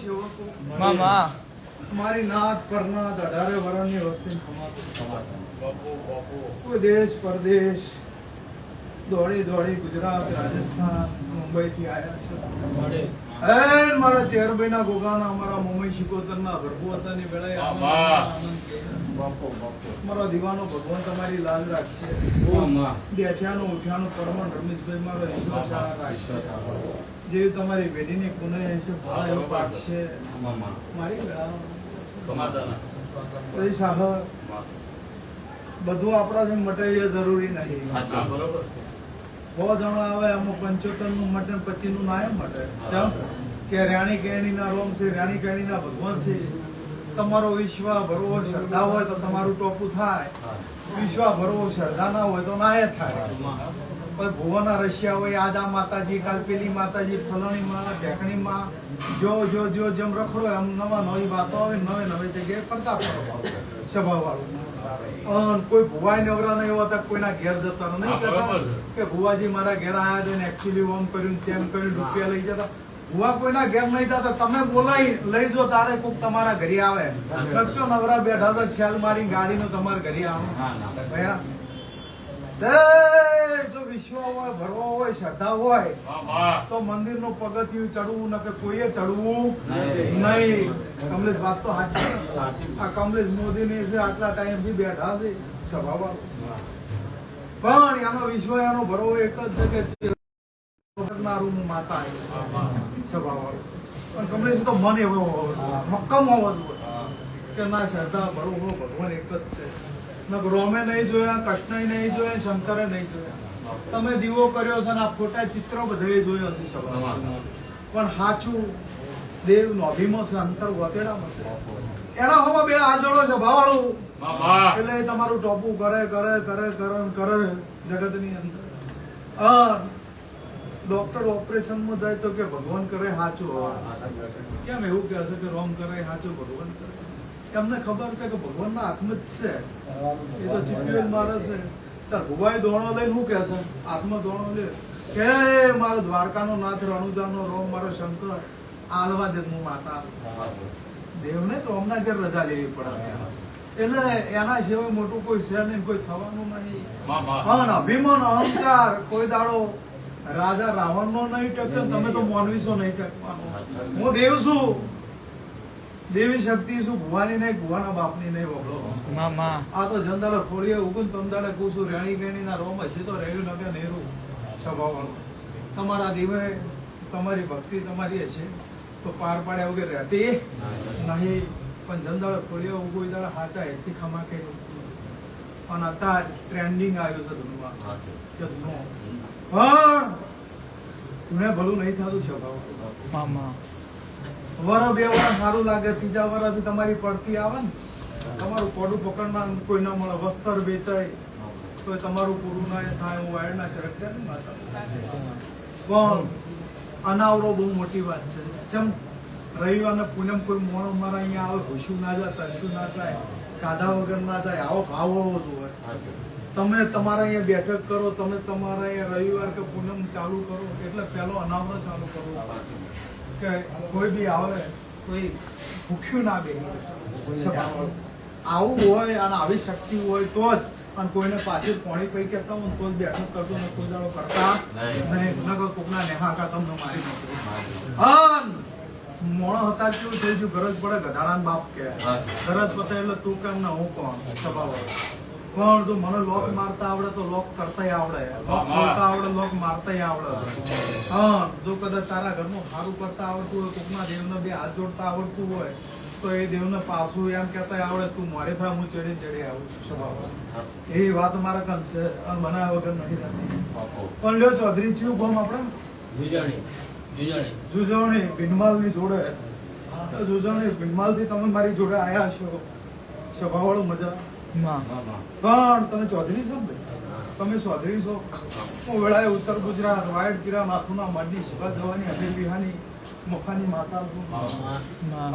સેવકો મામા. મારી નાથ પરનાથ અઢારે વરણની વસ્તી કોઈ દેશ પરદેશ દોડી દોડી ગુજરાત રાજસ્થાન મુંબઈ થી આવ્યા છે એન મારા ચેરભાઈના ગોગાના અમારા મુંબઈ શિકોતરના ભરપૂર હતાની વેળાએ આનંદ મારો દીવાનો ભગવાન તમારી લાલ રાખશે. બેઠ્યાનું ઉઠ્યાનું પરમણ રમેશભાઈ મારો ઈશ્વર રાખશે જે તમારી વેડીની પુનઃ હશે ભાવ એવો પાડશે મારી પછી સાહબ બધું આપણાથી મટીરિયલ જરૂરી નહીં. બહુ જણા આવે અમુક પંચોતેરનું મટન પચીસનું ના એમ મટે. ચમ? કે રાણી કેણી ના રોમ છે રાણી કેણી ના ભગવાન છે. તમારો વિશ્વ ભરવો શ્રદ્ધા હોય તો તમારું ટોપું થાય. વિશ્વ ભરવો શ્રદ્ધા ના હોય તો ના એ થાય. કોઈ ભુવન રશિયા હોય આજ આ માતાજી કાલ પેલી માતાજી ફલાણી માં ઢેકણી માં જો જો જો જેમ રખડો એમ નવા નવી વાતો આવે નવે નવી જગ્યાએ કરતા ફરો સ્વભાવ વાળું કોઈ ભુવાઈ નવરા નહીં હોતા કોઈના ઘેર જતા નહીં છે. કે ભુવાજી મારા ઘેર આયા છે ને એકચ્યુઅલી ઓમ કર્યું તેમ કર્યું રૂપિયા લઈ જતા. ભુવા કોઈના ઘેર નહીં જતા તમે બોલાઈ લઈ જો તારે કોક તમારા ઘરે આવે. રસ્તો નવરા બેઠા છે છેલ મારી ગાડીનો તમારા ઘરે આવે. ભયા? તે જો વિશ્વાસ હોય ભરવો હોય શ્રદ્ધા હોય તો મંદિરનું પગથિયું ચડવું ન કે કોઈએ ચડવું નહીં. કમલેશ વાત. તો સાચી આ કમલેશ મોદી ની છે આટલા ટાઈમથી બેઠા છે સભામાં પણ એનો વિશ્વ એનો ભરવો એક જ છે કે કરનારું હું માતા આવી સભાવાળો પણ કમલેશ તો મન એવો મક્કમ હોવો જોઈએ કે ના શ્રદ્ધા ભરવો ભગવાન એક જ છે. રોમે નહીં જોયા કૃષ્ણ નહીં જોયા શંકરે નહીં જોયા. તમે દીવો કર્યો છે આ ખોટા ચિત્રો બધે જોયો હશે પણ સાચું દેવ નોભીમાં છે અંતર વતેડામાં છે. એના હવા બે આજળો છે ભાવાળું. એટલે તમારું ટોપું કરે કરે કરે કરે કરે જગતની અંદર. ડોક્ટર ઓપરેશનમાં જાય તો કે ભગવાન કરે સાચું કેમ એવું કહે છે કે રોમ કરે સાચું ભગવાન કરે? એમને ખબર છે કે ભગવાનના હાથમાં જ છે. એ તો ચીપિયો મારે છે. તાર ભુવાઈ દોણો લઈને શું કહેશે હાથમાં દોણો લે. કે મારો દ્વારકાનો નાથ રણુજાનો રોમ મારો શંકર આલવા દે હું માતા. દેવને તો અમના ઘેર રજા લેવી પડે એટલે એના સિવાય મોટું કોઈ છે નહીં કોઈ થવાનું નહીં. પણ અભિમાન અહંકાર કોઈ દાડો રાજા રાવણ નો નહીં ટક્યો તમે તો માનવીશો નહીં ટકવાનો. હું દેવ છું. દેવી શક્તિ શું? ભુવાની નહીં ભુવાના બાપની નહીં વગડો મામા. આ તો જંદાળે ખોડીએ ઉગુન તમદાળે કુસુ રેણી ગેણી ના રોમ છે તો રહ્યું નગર નેરું. સ્વભાવવાળું. તમારા દીવે તમારી ભક્તિ તમારી છે તો પાર પાડ્યા વગર રહેતી નહીં. પણ જંદાળે ખોડીએ ઉગું દાડા હાચા એથી ખમા કે પણ અત્યારે ટ્રેન્ડિંગ આવ્યું છે ધૂનમાં કે ધૂનો પણ ધૂને ભલું નહીં થતું સ્વભાવ. મામા. વર બે વર સારું લાગે, ત્રીજા વરથી તમારી પડતી આવે ને. તમારું કોડું પકડમાં કોઈ ના મળે, વસ્ત્ર વેચાય તો તમારું પૂરું ના થાય, હું વાયરના ચરકતા નહીં માતા. પણ અનાવરો બહુ મોટી વાત છે. જેમ રવિવારને પૂનમ કોઈ મોણ મારા અહીંયા આવે, ભૂસ્યું ના જાય, તરસ્યું ના જાય કાઢા વગર ના જાય, આવો ભાવ હોવો જોઈએ. તમે તમારા અહીંયા બેઠક કરો, તમે તમારા અહીંયા રવિવાર કે પૂનમ ચાલુ કરો, એટલે પહેલો અનાવરો ચાલુ કરો કે કોઈ બી આવે કોઈ ભૂખ્યું ના બે આવું હોય અને આવી શક્તિ હોય તો જ અને કોઈને પાછી પોણી પૈ કહેતા હોય તો જ બેઠક કરતો ને કોઈ દાડો કરતા નહીં. નકર કોકના નેહાકા તમને મારી નાખે. મોણો હતા કેવું થઈ ગયું ગરજ પડે ગધાડા બાપ કે. ગરજ પતે એટલે તું કેમ ને હું કોણ? સ્વભાવ પણ જો મને લોક મારતા આવડે તો લોક કરતાય આવડે. લોક બોલતા આવડે લોક મારતાય આવડે. હા જો કદાચ તારા ઘરનું સારું કરતા આવડતું હોય કોકના દેવને બે હાથ જોડતા આવડતું હોય તો એ દેવને પાછું એમ કહેતા આવડે તું મારે થાય હું ચડી ચડી આવું સ્વભાવ. એ વાત મારા છે અને બનાવ્યા વગર નથી રહેતી પણ લ્યો ચૌધરી ચિયું ગોમ આપણે? જુજવણી ભીનમાલની જોડે. તો ભીનમાલ ભીનમાલથી તમે મારી જોડે આયા છો. સ્વભાવવાળું મજા. મા પણ તમે ચૌધરી છો ને તમે ચૌધરી છો? હું વેળાએ ઉત્તર ગુજરાત વાયડ કિરા માથુના મઢની શિવા જવાની અભિ બિહાની મફાની માતા પણ મા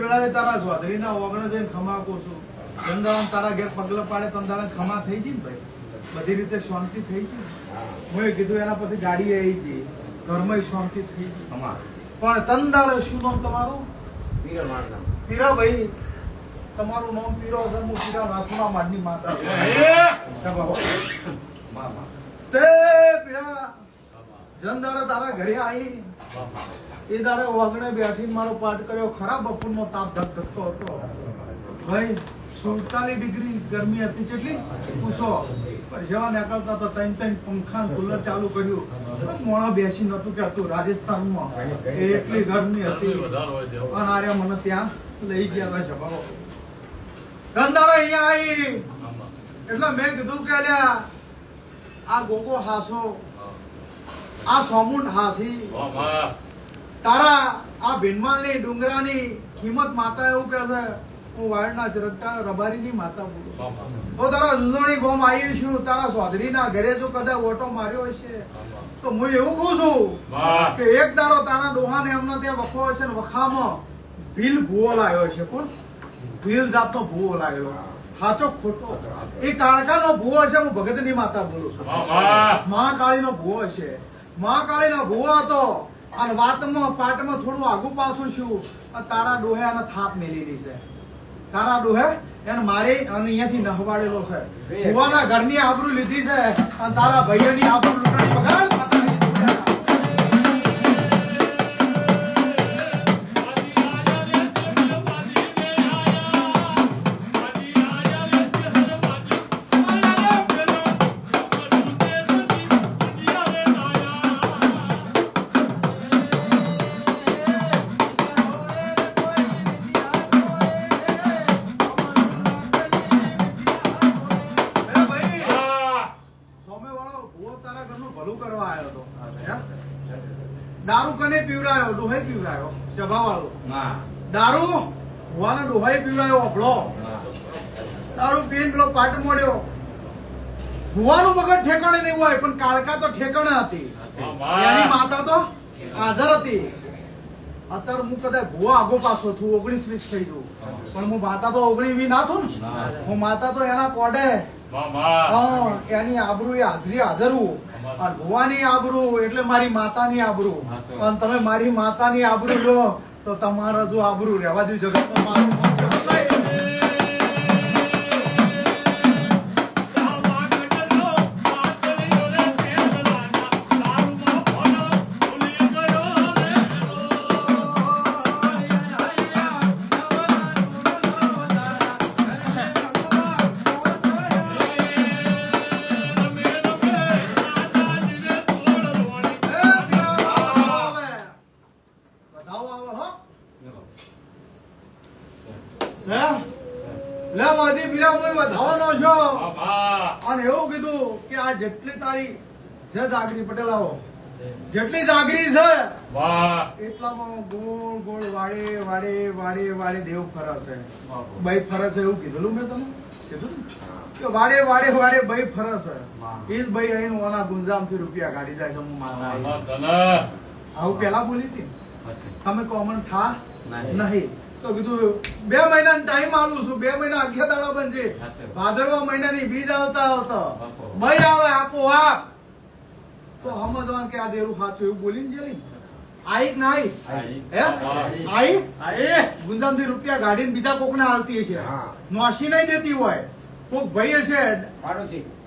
વેળાએ તારા ચૌધરીના ઓગણ જઈને ખમાકો છું. ગંગારામ તારા ઘેર પગલા પાડે તમ તારા ખમા થઈ ગઈ ને ભાઈ? બધી રીતે શાંતિ થઈ ગઈ મેં કીધું એના પછી ગાડી આવી ગઈ. ઘરમાં શાંતિ થઈ ગઈ. પણ તંદાળે શું નામ તમારું? પીરાભાઈ. તમારું નામ પીરો છે હું પીરા નાથુના માડની માતા તે પીરા જનદાડે તારા ઘરે આવી એ દાડે વગણે બેઠીને મારો પાઠ કર્યો. ખરા બપોરનો તાપ ધક હતો. ભાઈ સુડતાલીસ ડિગ્રી ગરમી હતી જેટલી? પૂછો. જેવા નીકળતા તો ત્રણ ત્રણ પંખા કુલર ચાલુ કર્યું. મોડા મોણા બેસી નતું કે હતું રાજસ્થાનમાં એટલી ગરમી હતી. અને આર્યા મને ત્યાં લઈ ગયા હતા સભાઓ ધંધાળો અહીંયા આવી એટલે મેં કીધું કે અલ્યા આ ગોકો હાસો. આ સોમુંડ હાસી. તારા આ ભીનમાલની ડુંગરાની કિંમત માતા એવું કે છે હું વાયડના ચરકટા રબારીની માતા બોલું તો તારા ઝુંઝુણી ગોમ આવી છું તારા સોધરીના ઘરે જો કદાચ ઓટો માર્યો હશે તો હું એવું કહું છું કે એક દાડો તારા ડોહાને એમના ત્યાં વખો હશે ને વખામાં ભીલ ભૂવો લાવ્યો છે કોણ? ભીલ જાતનો ભૂવો લાગેલો સાચો ખોટો? એ કાળકાનો ભૂવો હશે હું ભગતની માતા બોલું છું. મહાકાળીનો ભૂવો છે મહાકાળીનો ભૂવો હતો. અને વાતમાં પાટમાં થોડું આગું પાછું છું. આ તારા ડોહે આને થાપ મેલેલી છે. તારા ડોહે? એને મારી અને અહીંયાથી નહવાડેલો છે. ભૂવાના ઘરની આબરૂ લીધી છે અને તારા ભાઈઓની આબરૂ લૂંટણી બગાડ ડોહાએ અભળો તારું પેન પેલો પાટ મળ્યો ભુવાનું મગજ ઠેકાણે નહીં હોય, પણ કાળકા તો ઠેકાણે હતી. એની માતા તો હાજર હતી. અત્યારે હું કદાચ ભુવા આગો પાછો છું, ઓગણીસ વીસ થઈ જવું પણ હું માતા તો ઓગણીસ વી ના છું હું માતા તો એના કોડે. એની આબરૂ એ હાજરી. હાજરવું ભુવાની આબરૂ એટલે મારી માતાની આબરૂ. અને તમે મારી માતાની આબરૂ લો, તો તમારા જો આબરૂ રહેવા દઉં જગતમાં મારું. લે મોદી પીરા હું વધાવાનો છો? અને એવું કીધું કે આ જેટલી તારી જે જાગરી પટેલ આવો. જેટલી જાગરી છે એટલામાં ગોળ ગોળ વાડે વાડે વાડે વાડે દેવ ફરશે ભાઈ ફરશે એવું કીધેલું મેં તમને કીધું કે વાડે વાડે વાડે ભાઈ ફરશે એ જ ભાઈ અહીં ઓના ગુંજામથી રૂપિયા કાઢી જાય છે હું માના આવું. પેલા બોલી હતી? તમે કોમન ઠા નહીં. તો કીધું બે મહિના ટાઈમ આલું છું. બે મહિના અગિયાર દાડા બનશે. ભાદરવા મહિનાની બીજ આવતા આવતા ભાઈ આવે આપો આપ. તો સમજવાનું કે આ દેરું સાચું એવું બોલીને જેલી ના આઈ હે? આઈ. ગુંજામ રૂપિયા ગાડીને બીજા કોકને હાલતી છે હા. નોશી નહીં દેતી હોય. કોક ભાઈ છે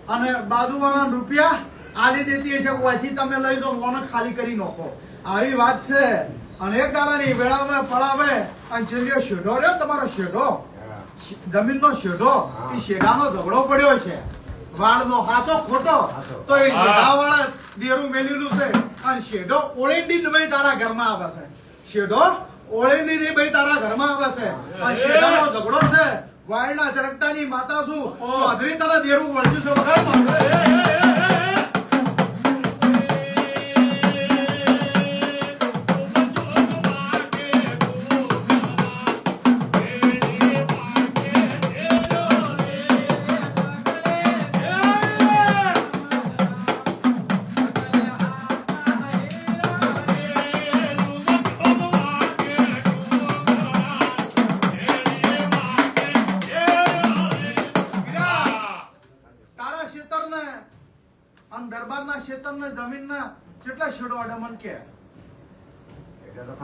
અને બાજુવાળા રૂપિયા આલી દેતી હશે. ઓયથી તમે લઈ જાઓ ઓને ખાલી કરી નાખો. આવી વાત છે. અને એક દાડાની વેળાવે પડાવે અને છેલ્લો શેઢો રહ્યો તમારો શેઢો. જમીનનો શેઢો. એ શેઢાનો ઝઘડો પડ્યો છે. વાળનો હાચો ખોટો. તો એ શેઢાવાળા દેરું મેલેલું છે. અને શેઢો ઓળીંડી ને ભાઈ તારા ઘરમાં આવે છે. શેઢો ઓળીંડી ને ભાઈ તારા ઘરમાં આવે છે. અને શેઢાનો ઝઘડો છે. વાળના ચરકટાની માતા શું? ચૌધરી તારા દેરું વળતું છે વગર?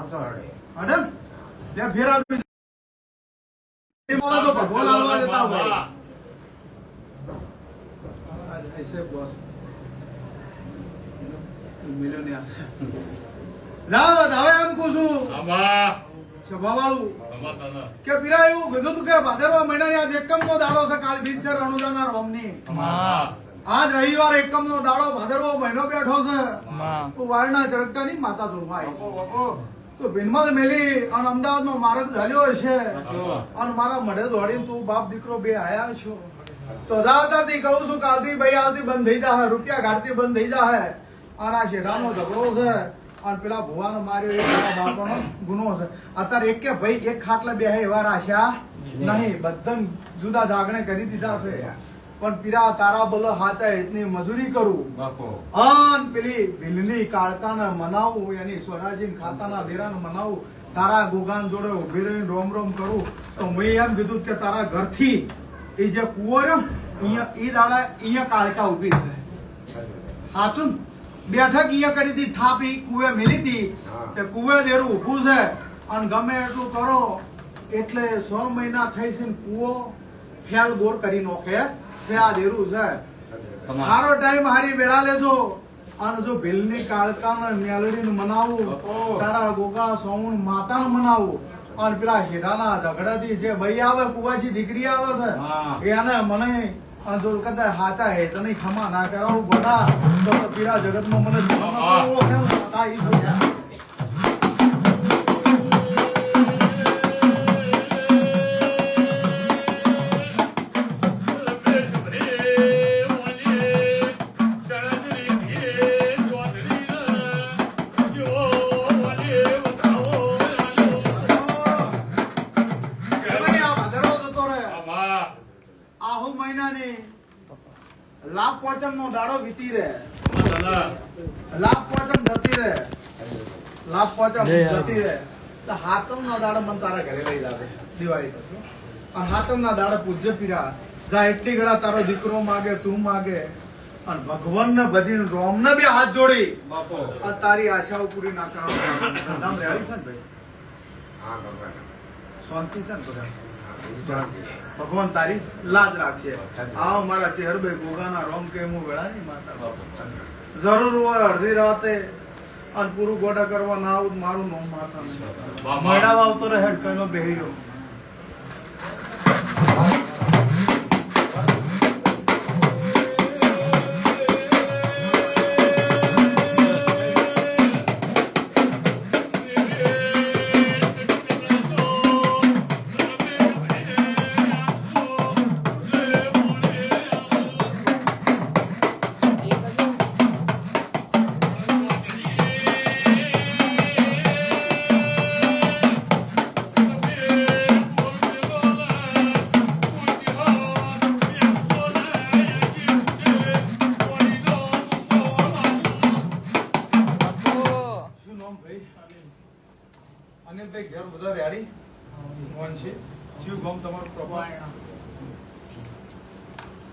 હળે. હડે ને? ત્યાં ફેર આપી એ બોલો તો ભગવાન આવવા દેતા હોય आज ऐसे बॉस મિલ્યો ને જાવ હવે એમ કહું છું સ્વભાવવાળું કે પીરા એવું કીધું તું કે ભાદરવા મહિનાની આજ એકમનો દાડો છે કાલ બીજ છે રણુજાના રોમની માં આજ રવિવાર એકમનો દાડો ભાદરવો મહિનો બેઠો છે માં તો વાળના ચરકટાની માતા ધોરવા આવી બાપુ, છે બાપુ. તો ભીનમાલ મેલી અને અમદાવાદનો માર્ગ ઝાલ્યો છે અને મારા મઢે દોડીને તું બાપ દીકરો બે આયા છો. તો જાતાથી કહું છું કાલથી ભાઈ આવતી બંધ થઈ જાહે રૂપિયા ઘાટતી બંધ થઈ જાહે. અને આ શેઠાનો ઝઘડો છે. અને પેલા ભુવાનો માર્યો એ તારા બાપાનો ગુનો છે. અત્યારે એક કે ભાઈ એક ખાટલા બે એવા રાખ્યા નહીં. બધા જુદા જાગણે કરી દીધા છે. પણ પીરા તારા બોલો હાચા એટલી મજૂરી કરું. અન પેલી ભીલની કાળકાને મનાવું એની સ્વરાજીન ખાતાના દેરાને મનાવું તારા ગોગાન જોડે ઊભી રહીને રોમ રોમ કરું તો મેં એમ કીધું કે તારા ઘરથી એ જે કુવો રહ્યો અહીંયા એ દાડા અહીંયા કાળકા ઊભી છે. સાચું બેઠક અહીંયા કરી હતી થાપી કુવે મેલી હતી. તે કુવે દેરું ઊભું છે. અને ગમે એટલું કરો એટલે સો મહિના થઈ છે કુવો ફેલ બોર કરી નોખે. છે આ દેરું છે. હારો ટાઈમ હારી વેળા લેજો. અને જો ભીલની કાળકાને મેલડીને મનાવું. તારા ગોગા સોમણ માતાને મનાવું અને પેલા હીરાના ઝઘડાથી જે ભાઈ આવે કુવાસી દીકરી આવે. છે એને મને અને જો કદાચ હાચા હે તો નહીં ખમા ના કરાવું બધા તો તો પીરા જગતમાં મને આહુ મહિનાની લાભ પોચમ નો દાડો વીતી રહે. લાભ પોચમ જતી રહે. લાભ પોચમ જતી રહે. તો હાતમ નો દાડો મને તારા ઘરે લઈ જાવે દિવાળી પછી. અને હાતમ ના દાડો પૂજ્ય પીરા. જા એટલી ઘડા તારો દીકરો માગે તું માગે. અને ભગવાન ને ભજી રોમ ને બે હાથ જોડી. બાપો. આ તારી આશાઓ પૂરી ના ધંધામ રેડી છે ને ભાઈ? શાંતિ છે ને બધા. ભગવાન તારી લાજ રાખશે. આવ મારા ચેહરભાઈ ગોગાના રોમ કે હું વેળાની માતા બાપુ. જરૂર હોય અડધી રાતે અને પૂરું ગોડા કરવા ના આવું મારું નોમ માતા મેળાવા આવતો રહે કઈનો બેહી રહ્યો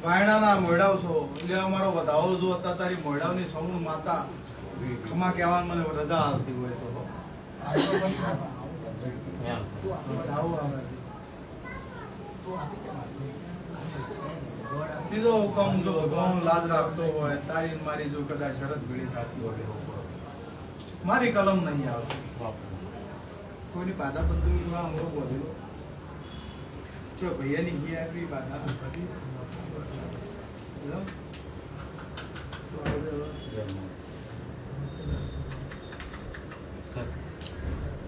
વાયણાના મોઢાવ છો. એટલે અમારો વધાવો જો હતા તારી મોઢાવની સૌણ માતા ખમા કહેવાનું મને રજા આવતી હોય તો. વધાવો હુકમ જો ભગવાન લાજ રાખતો હોય, તારી મારી જો કદાચ શરત ભેળી થતી હોય મારી કલમ નહીં આવે. કોઈની બાધા બંધુ જોવા અંગો બોલ્યો જો ભૈયાની ઘી આપી બાધા નથી હેલો? તો આજે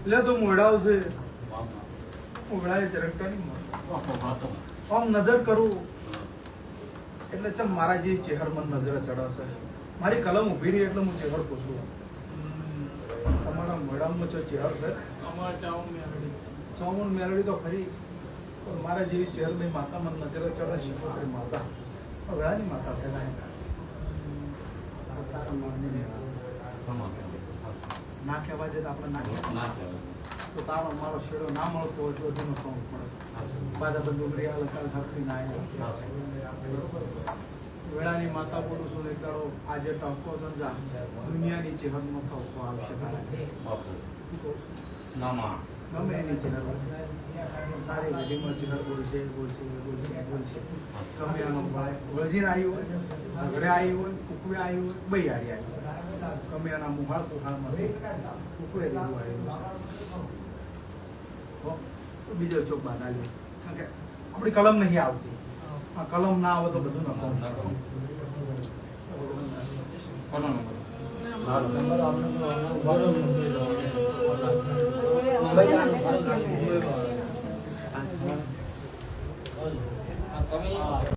હવે લે તો મોડાવ છે. મોડાએ ચરકટાની. આમ નજર કરું એટલે ચમ મારા જે ચહેર મન નજરે ચડાશે. મારી કલમ ઊભી રહી એટલે હું ચહેર પૂછું. તમારા મોડામાં જો ચહેર છે? ચોમન મેલડી તો ખરી પણ મારા જેવી ચહેરની માતા મન નજરે ચડે શિકોતરી માતા વેળાની માતા પહેલા તારા મનની ના કહેવા જાય તો આપણે ના કહેવાય. તો તારો મારો શેડો ના મળતો હોય તો હજુનો ફોર્મ પડે. બંધ બંધુ મર્યાદા કાલ હરખી ના વેળાની માતા પુરુષો ને એક આજે ટપકો સમજા દુનિયાની ચેહરનો ટપકો આવશે. ગમે એની ચેનલ તારી વેડિંગમાં ચેનલ બોલશે બોલશે બોલશે બોલશે ગમે એનો વળજીને આવ્યું હોય ઝઘડે આવ્યું હોય કુકવે આવ્યું હોય બઈ હારી આવ્યું એના મુહાળ કુહાળમાંથી કુકવે જેવું આવ્યું છે. તો બીજો ચોક બાંધાજો કારણ કે આપણી કલમ નહીં આવતી. આ કલમ ના આવે તો બધું ના તમે